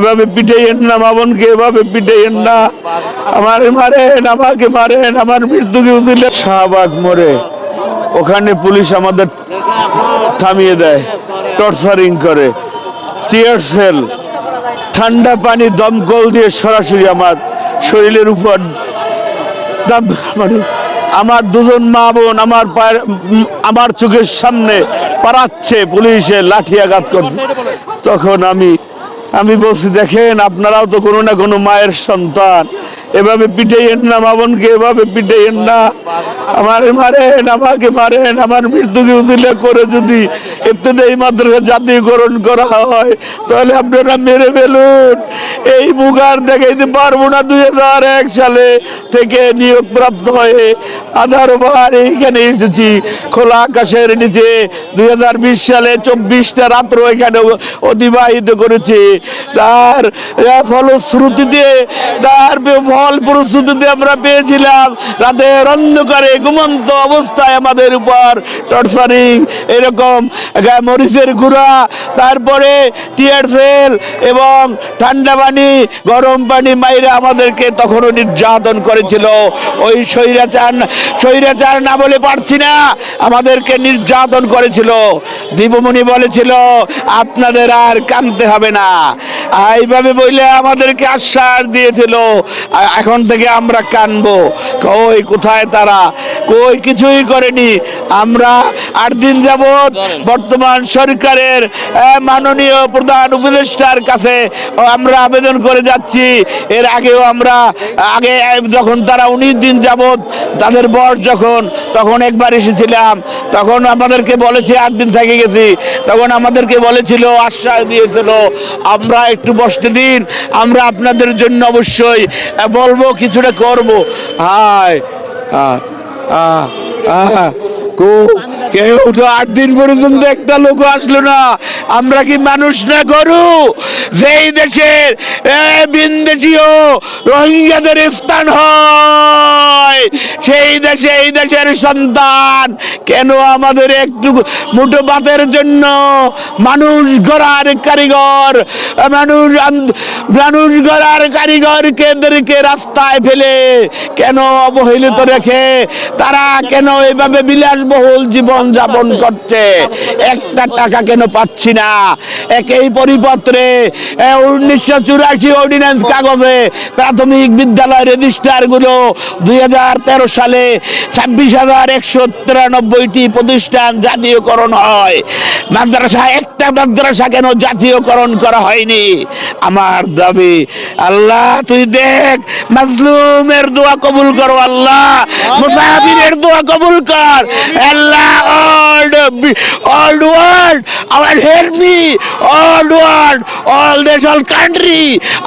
এভাবে পিটাইয়েন না মামনকে এভাবে পিটাইয়েন না। আমার মারেন, আমাকে মারেন, আমার মৃত্যুকে উঠিলে শাহবাগ মোড়ে ওখানে পুলিশ আমাদের থামিয়ে দেয়, টর্চারিং করে। টিয়ার সেল, ঠান্ডা পানি, দমকল দিয়ে সরাসরি আমার শরীরের উপর মানে আমার দুজন মা বোন আমার পায়ের আমার চোখের সামনে পারাচ্ছে পুলিশে লাঠি আঘাত করছে। তখন আমি আমি বলছি দেখেন আপনারাও তো কোনো না কোনো মায়ের সন্তান। এভাবে পিটাইয়েন না মা বোনকে এভাবে পিটাইয়েন না। আমার মারেন, আমাকে মারেন, আমার মৃত্যুকে উদিলে করে যদি এই মাদ্রাসা জাতীয়করণ করা হয়, তাহলে আপনারা মেরে ফেলুন। এই মুখার দেখাইতে পারব না দুই হাজার এক সালে থেকে নিয়োগ প্রাপ্ত হয়ে। আধার বার এইখানে এসেছি, খোলা আকাশের নিচে। দুই হাজার বিশ সালে চব্বিশটা রাত্র এখানে অতিবাহিত করেছে। তার ফলশ্রুতিতে তার বে- ফল প্রস্তুতিতে আমরা পেয়েছিলাম। রাতের অন্ধকারে ঘুমন্ত অবস্থায় আমাদের উপর টর্চারিং, এরকম মরিচের গুঁড়া, তারপরে টিয়ার সেল এবং ঠান্ডা পানি, গরম পানি মাইরে আমাদেরকে তখনও নির্যাতন করেছিল। ওই স্বৈরাচার স্বৈরাচার না বলে পারছি না, আমাদেরকে নির্যাতন করেছিল। দীপমণি বলেছিল, আপনাদের আর কানতে হবে না। এইভাবে বললে আমাদেরকে আশ্বাস দিয়েছিল। এখন থেকে আমরা কানবো। কই কোথায় তারা? কই কিছুই করেনি। আমরা আট দিন যাবৎ বর্তমান সরকারের মাননীয় প্রধান উপদেষ্টার কাছে আমরা আবেদন করে যাচ্ছি। এর আগেও আমরা আগে যখন তারা উনিশ দিন যাবৎ তাদের বর যখন তখন একবার এসেছিলাম। তখন আমাদেরকে বলেছে আট দিন থেকে গেছি। তখন আমাদেরকে বলেছিল আশ্বাস দিয়েছিল আমরা একটু বসতে দিন। আমরা আপনাদের জন্য অবশ্যই আহ, বলব, কিছুটা করব। হায় কেউ তো আট দিন পর্যন্ত একটা লোক আসলো না। আমরা কি মানুষ না গরু? যেই দেশের বিনদেশীয় রোহিঙ্গাদের স্থান হয়। সেই দেশে এই দেশের সন্তান। কেন আমাদের একটু মুঠো ভাতের জন্য মানুষ গড়ার কারিগর মানুষ মানুষ গড়ার কারিগরকে রাস্তায় ফেলে? কেন অবহেলিত রেখে? তারা কেন এইভাবে বিলাসবহুল জীবন যাপন করছে? একটা টাকা কেন পাচ্ছি না? একই পরিপত্রে উনিশশো চুরাশি অর্ডিন্যান্স কাগজে প্রাথমিক বিদ্যালয় রেজিস্ট্রারগুলো দুই হাজার তেরো সালে ছাব্বিশ হাজার একশো তিরানব্বইটি প্রতিষ্ঠান জাতীয়করণ হয়। মাদ্রাসা একটা মাদ্রাসা কেন জাতীয়করণ করা হয়নি? আমার দাবি আল্লাহ তুই দেখ মাজলুমের দোয়া কবুল করো আল্লাহ মুসাফিরের দোয়া কবুল কর। Allah. All all world our help me all world all দেশ all country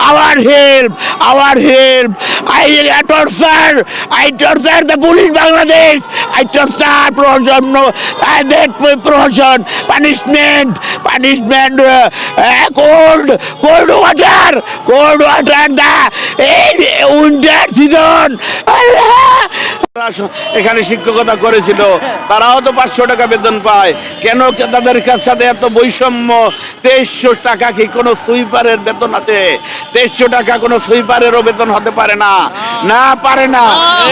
our help our help I torture I torture the police Bangladesh I torture প্রহসন I that প্রহসন punishment punishment cold cold water cold water the এই winter season এখানে শিক্ষকতা করেছিল। তারাও তো পাঁচশো টাকা বেতন পায়। কেন তাদের কাছ- সাথে এত বৈষম্য? তেইশশো টাকা কি কোনো সুইপারের বেতন আছে? তেইশশো টাকা কোনো সুইপারেরও বেতন হতে পারে না। না পারে না।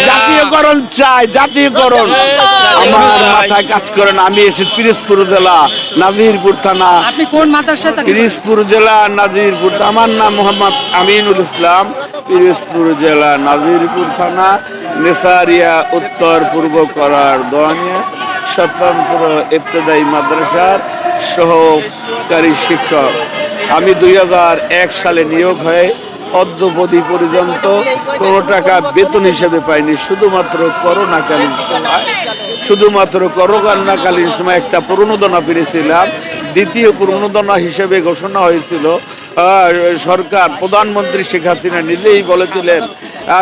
জাতীয়করণ চাই জাতীয়করণ। আমার মাথায় কাজ করে না। আমি এসে পিরিজপুর জেলা নাজিরপুর থানা। আপনি কোন পিরিজপুর জেলা নাজিরপুর। আমার নাম মোহাম্মদ আমিনুল ইসলাম। পিরিজপুর জেলা নাজিরপুর থানা, নেসারিয়া উত্তর পূর্ব করার দোয়ানিয়া, স্বতন্ত্র ইবতদায়ী মাদ্রাসার সহকারী শিক্ষক। আমি দুই সালে নিয়োগ হয়ে অদ্যবধি পর্যন্ত কোনো টাকা বেতন হিসেবে পাইনি, শুধুমাত্র করোনাকালীন সময়। শুধুমাত্র করোনাকালীন সময় একটা প্রণোদনা পেরেছিলাম দ্বিতীয় প্রণোদনা হিসেবে ঘোষণা হয়েছিল সরকার প্রধানমন্ত্রী শেখ হাসিনা নিজেই বলেছিলেন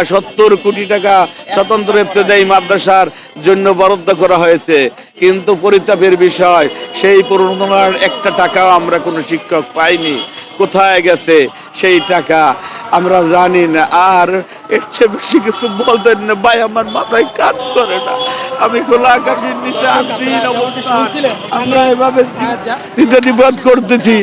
সত্তর কোটি টাকা স্বতন্ত্র ইবতদায়ী মাদ্রাসার জন্য বরাদ্দ করা হয়েছে। কিন্তু পরিতাপের বিষয় সেই প্রণোদনার একটা টাকাও আমরা কোনো শিক্ষক পাইনি। কোথায় গেছে সেই টাকা আমরা জানি না। আর এর চেয়ে বেশি কিছু বলতেন না। ভাই আমার মাথায় কাজ করে না। আমি খোলা আকাশের নিচে আমরা এভাবে দিতে করতেছি।